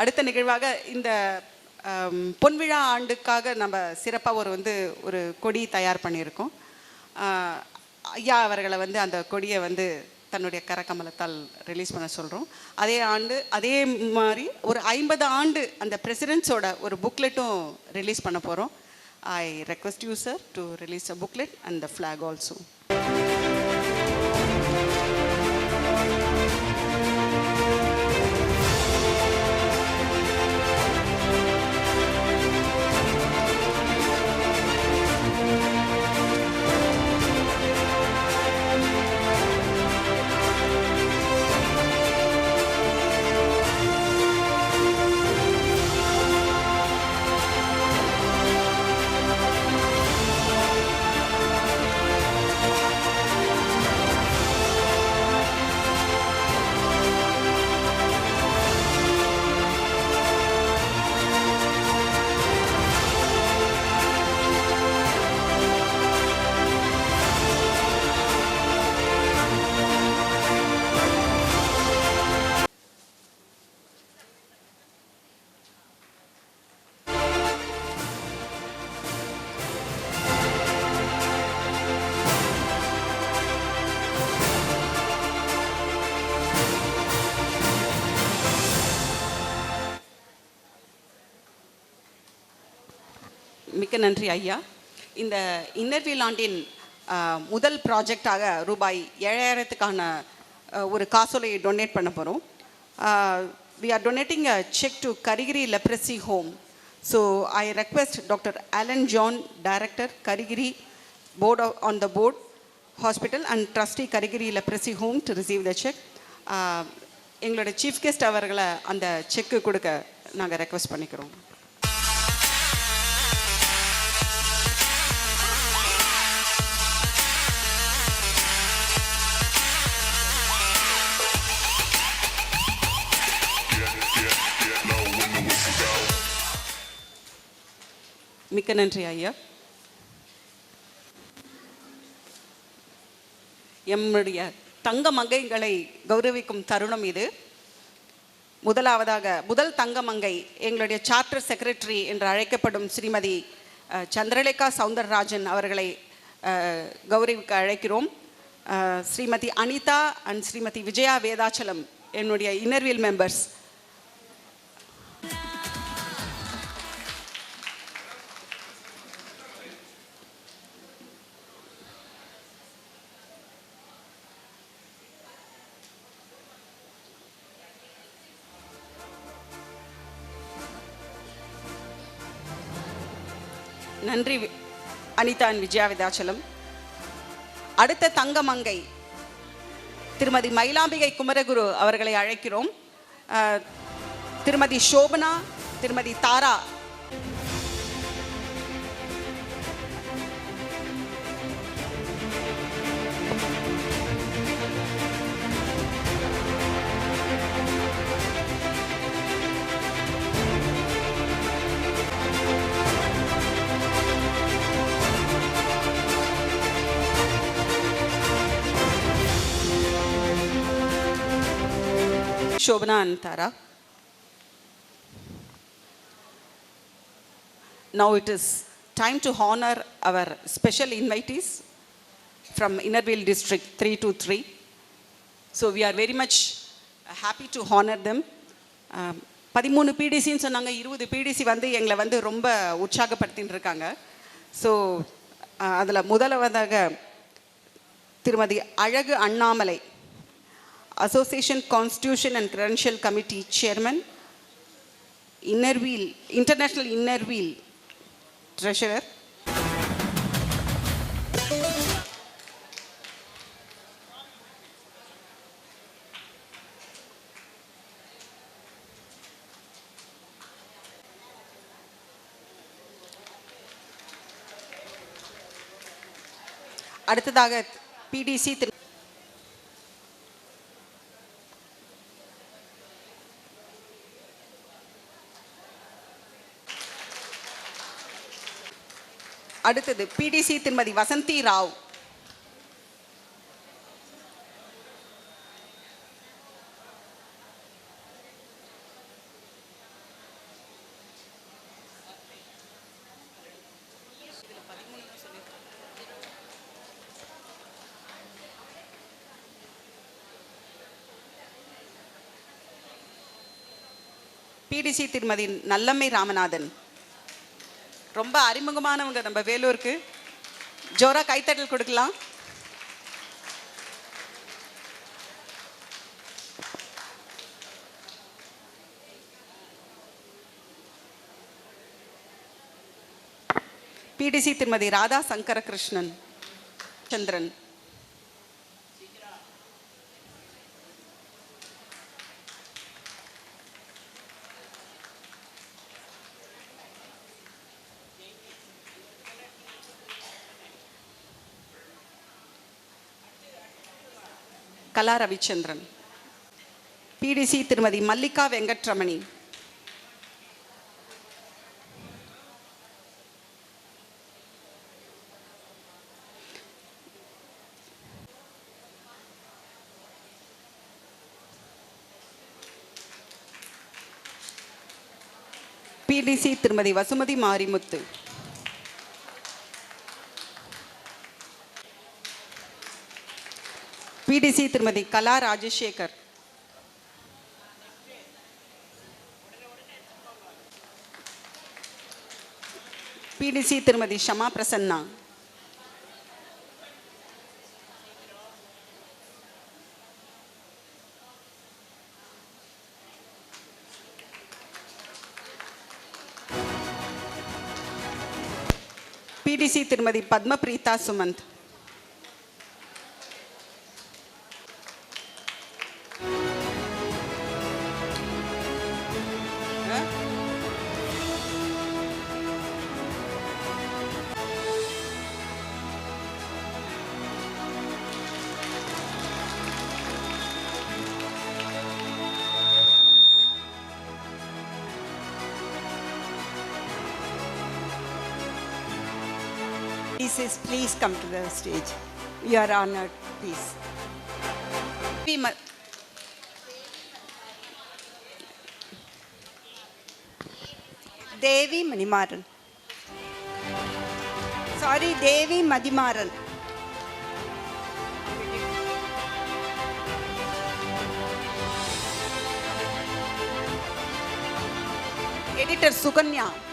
அடுத்த நிகழ்வாக இந்த பொன்விழா ஆண்டுக்காக நம்ம சிறப்பாக ஒரு வந்து ஒரு கொடி தயார் பண்ணியிருக்கோம். ஐயா அவர்களை வந்து அந்த கொடியை வந்து தன்னுடைய கரக்கமலத்தால் ரிலீஸ் பண்ண சொல்கிறோம் அதே ஆண்டு அதே மாதிரி ஒரு ஐம்பது ஆண்டு அந்த பிரசிடென்ட்ஸோட ஒரு புக்லெட்டும் ரிலீஸ் பண்ண போகிறோம் I request you sir to release a booklet and the flag also. மிக்க நன்றி ஐயா. இந்த இன்னர்வியல் ஆண்டின் முதல் ப்ராஜெக்டாக ரூபாய் ஏழாயிரத்துக்கான ஒரு காசோலையை டொனேட் பண்ண போகிறோம் we are donating a cheque to Karigiri leprosy home so I request doctor Alan John director Karigiri board on the board hospital and trustee Karigiri leprosy home to receive the cheque எங்களோட chief guest அவர்களை அந்த செக்கு கொடுக்க நாங்கள் request பண்ணிக்கிறோம். மிக்க நன்றி ஐயா. எம்முடைய தங்க மங்கைகளை கௌரவிக்கும் தருணம் இது. முதலாவதாக முதல் தங்க மங்கை எங்களுடைய சார்ட்டர் செக்ரட்டரி என்று அழைக்கப்படும் ஸ்ரீமதி சந்திரலேகா சவுந்தரராஜன் அவர்களை கௌரவிக்க அழைக்கிறோம். ஸ்ரீமதி அனிதா அண்ட் ஸ்ரீமதி விஜயா வேதாச்சலம் என்னுடைய இன்னர்வியல் மெம்பர்ஸ் நன்றி அனிதா அண்ட் விஜயா விதாச்சலம் அடுத்த தங்கமங்கை திருமதி மயிலாம்பிகை குமரகுரு அவர்களை அழைக்கிறோம். திருமதி சோபனா திருமதி தாரா Shobana and Tara. Now it is time to honor our special invitees from Innerville District 323. So we are very much happy to honor them. Um, பதிமூணு பிடிசின்னு சொன்னாங்க இருபது பிடிசி வந்து எங்களை வந்து ரொம்ப உற்சாகப்படுத்தின்னு இருக்காங்க ஸோ அதில் முதலாவதாக Thirumathi Azhagu Annamalai association constitution and credential committee chairman Inner Wheel international Inner Wheel treasurer அடுத்ததாக பிடிசி திரு அடுத்தது பிடிசி திருமதி வசந்தி ராவ். பிடிசி திருமதி நல்லம்மை ராமநாதன். ரொம்ப அறிமுகமானவங்க நம்ம வேலூருக்கு. ஜோரா கைத்தட்டல் கொடுக்கலாம். பிடிசி திருமதி ராதா சங்கர கிருஷ்ணன் சந்திரன். கலா ரவிச்சந்திரன் பிடிசி திருமதி மல்லிகா வெங்கட்ரமணி. பிடிசி திருமதி வசுமதி மாரிமுத்து. பிடிசி திருமதி கலா ராஜசேகர். பிடிசி திருமதி Shama Prasanna. PDC Thirumathi Padmapreetha Sumanth. pieces, please come to the stage. You are honored, please. Devi Manimaran. Sorry, Devi Madimaran. Editor Sukanya.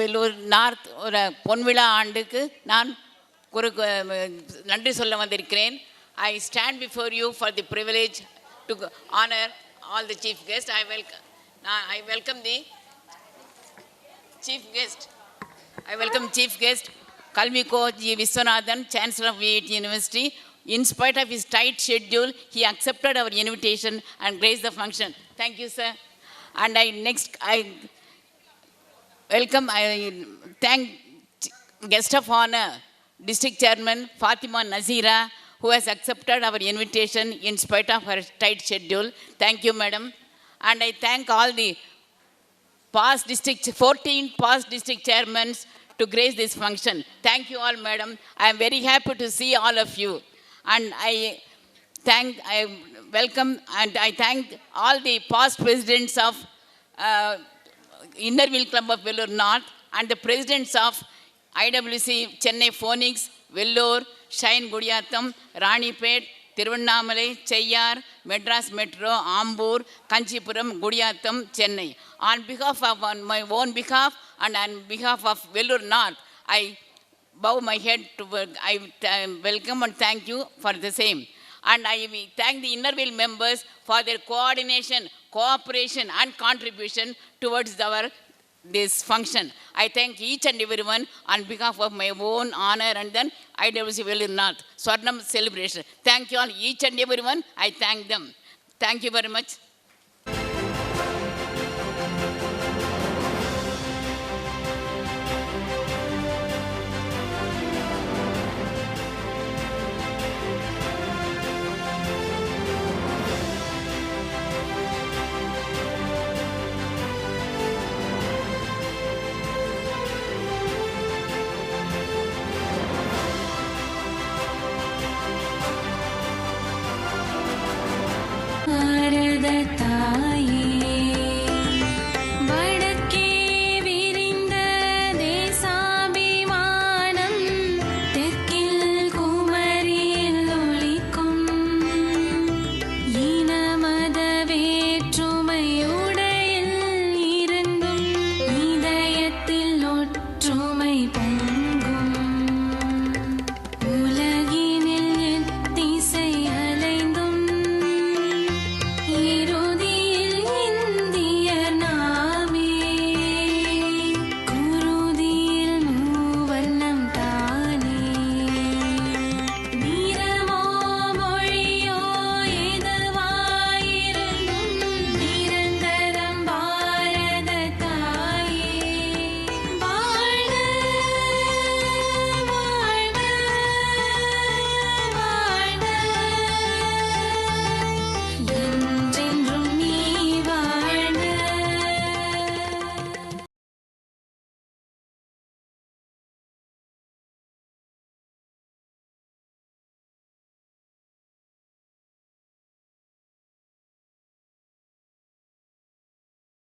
Vellore north ஒரு பொன்விழா ஆண்டுக்கு நான் ஒரு அஹ், நன்றி சொல்ல வந்திருக்கிறேன் I stand before you for the privilege to honour all the chief guest I welcome நான் I welcome the chief guest I welcome Chief Guest Kalmiko G. Viswanathan, Chancellor of VIT University. In spite of his tight schedule, he accepted our invitation and graced the function. Thank you, sir. And I next, I welcome, I thank guest of honor, District Chairman Fatima Nazira, who has accepted our invitation in spite of her tight schedule. Thank you, madam. And I thank all the past district, 14 past district chairmen to grace this function. Thank you all, madam. I am very happy to see all of you. And I thank, I welcome and I thank all the past presidents of uh, Innerville Club of Vellore North and the presidents of IWC Chennai Phoenix, Vellore, Shine Gudiyatham, Ranipet, Tiruvannamalai Cheyyar Madras metro Ambur Kanchipuram Gudiyatham Chennai on because off on my own because and on because off Vellore north I bow my head to I th- welcome and thank you for the same. And I thank the inner Innerville members for their coordination, cooperation, and contribution towards our this function. I thank each and everyone on behalf of my own honor and then IWC Vellore North Swarnam celebration. Thank you all, each and everyone. I thank them. Thank you very much.